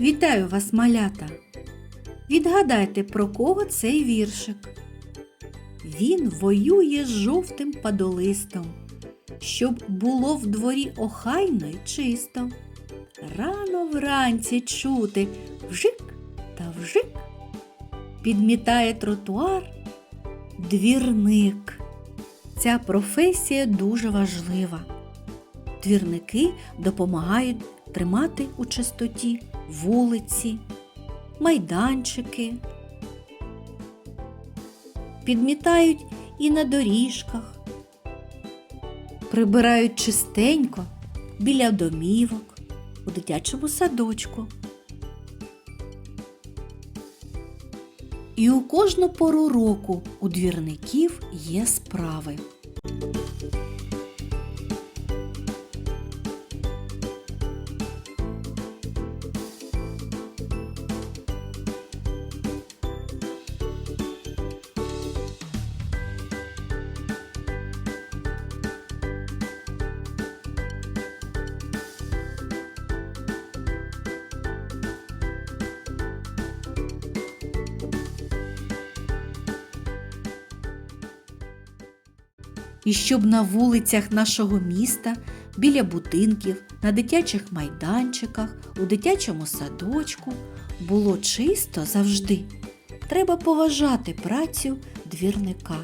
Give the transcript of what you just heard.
Вітаю вас, малята! Відгадайте, про кого цей віршик. Він воює з жовтим падолистом, щоб було в дворі охайно й чисто. Рано вранці чути вжик та вжик. Підмітає тротуар двірник. Ця професія дуже важлива. Двірники допомагають тримати у чистоті вулиці, майданчики, підмітають і на доріжках, прибирають чистенько біля домівок, у дитячому садочку. І у кожну пору року у двірників є справи. І щоб на вулицях нашого міста, біля будинків, на дитячих майданчиках, у дитячому садочку було чисто завжди. Треба поважати працю двірника.